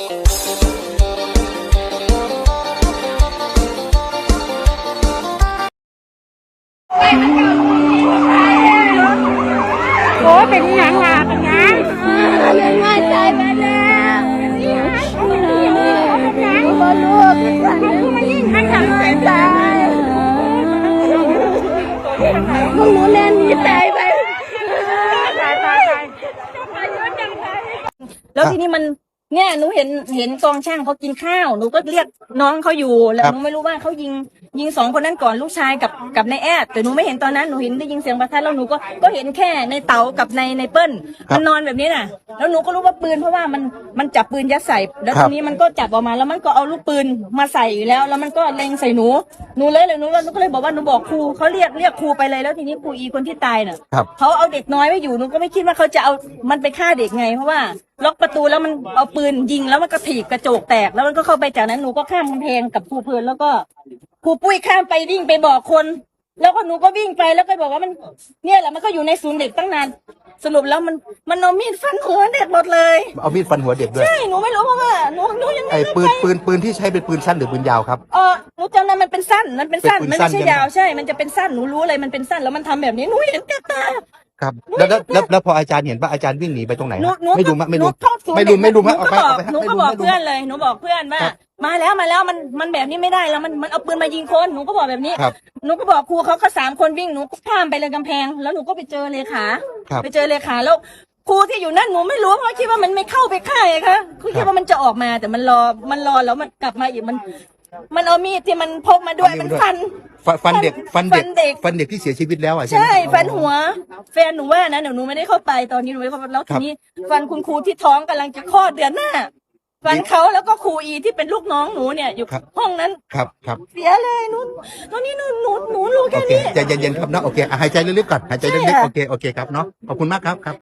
Ủa tình nhận à tình nhận à, Đừng ơi trời bà ra Bà luôn Con muốn lên với tay bà Rồi thì mình เป็นหยังบอลูกฉันมายิ่งขันขันไม่ตายมึงหนูแน่นนี่ตายไปตายตายตายแล้วทีนี้มันเนี่ยหนูเห็นเห็นกองช่างเขากินข้าวหนูก็เรียกน้องเขาอยู่แล้วครับหนูไม่รู้ว่าเขายิงยิงสองคนนั้นก่อนลูกชายกับกับนายแอดแต่หนูไม่เห็นตอนนั้นหนูเห็นได้ยินเสียงประทัดแล้วหนูก็ก็เห็นแค่ในเต๋ากับในในเปิ้ลมันนอนแบบนี้น่ะ แล้วหนูก็รู้ว่าปืนเพราะว่ามันมันจับปืนยัดใส่ แล้วทีนี้มันก็จับออกมาแล้วมันก็เอาลูกปืนมาใส่อยู่แล้ว แล้วมันก็เล็งใส่หนูหนูเลยเลยหนูก็หนูก็เลยบอกว่าหนูบอกครูเขาเรียกเรียกครูไปเลยแล้วทีนี้ครูอีคนที่ตายน่ะครับเขาเอาเด็กน้อยไว้อยู่หนูก็ไม่คิดว่าเขาจะเอามันไปฆ่าเด็กไงเพราะว่า ล็อกประตูแล้วมันเอาปืนยิงแล้วมันก็ถีบกระจกแตกแล้วมันก็เข้าไปจากนั้นหนูก็ข้ามกำแพงกับครูเพลินแล้วก็ครูปุ้ยข้ามไปวิ่งไปบอกคน แล้วก็หนูก็วิ่งไปแล้วก็บอกว่ามัน เนี่ยแหละมันก็อยู่ในศูนย์เด็กตั้งนาน สรุปแล้วมันมันเอามีดฟันหัวเด็กหมดเลย เอามีดฟันหัวเด็กด้วย ใช่หนูไม่รู้เพราะว่าหนูหนูยังไม่ไอ้รู้ปืนใคร ปืนปืนที่ใช้เป็นปืนสั้นหรือปืนยาวครับ เออหนูจำได้มันเป็นสั้น มันเป็นสั้น เป็นปืนมันสั้ไม่นใช่ใช่ไหม ยาวใช่ มันจะเป็นสั้น หนูรู้เลย มันเป็นสั้น แล้วมันทำแบบนี้ หนูเห็นกับตา ครับแล้วแล้วแล้วแล้วพออาจารย์เห็นว่าอาจารย์วิ่งหนีไปตรงไหนหนูฮะหนูไม่ดูมะไม่ดู หนูเข้าศูนย์ไม่ดูเด็กไม่ดูมะหนูออกก็ไปบอออกกไปหนูก็ไม่ดูบอกไม่ดูเพื่อนเลยหนูบอกเพื่อนว่าครับมาแล้วมาแล้วมันมันแบบนี้ไม่ได้แล้วมันมันเอาปืนมายิงคนหนูก็บอกแบบนี้ครับหนูก็บอกครูเขาก็สามคนวิ่งหนูก็ข้ามไปเลยกำแพง แล้วหนูก็ไปเจอเลขาครับ ไปเจอเลขาแล้วครูที่อยู่นั่นหนูไม่รู้เพราะคิดว่ามันไม่เข้าไปฆ่าไงคะคือคิดว่ามันจะออกมาแต่มันรอมันรอแล้วมันกลับมาอีกมัน มันเอามีดที่มันพกมาด้วยมันฟัน ฟันฟันเด็กฟันเด็ก ฟันเด็ก ฟันเด็กที่เสียชีวิตแล้วอะใช่ไหม ใช่ฟันหัว แฟนหนูว่านะเดี๋ยวหนูไม่ได้เข้าไปตอนนี้หนูไม่ได้เข้าไปแล้วครัทีบ นี้ ฟันคุณครูที่ท้องกำลังจะคลอดเดือนหน้า ฟันเขาแล้วก็ครูอีที่เป็นลูกน้องหนูเนี่ยอยู่ห้องนั้นครับครับเสียเลยหนูตอนนี้หนูหนูหนูรู้โอแค่เคนี้ ใจเย็นๆครับเนาะโอเคอะหายใจลึกๆก่อนหายใจลึกๆโอเคโอเคครับเนาะขอบคุณมากครับครับ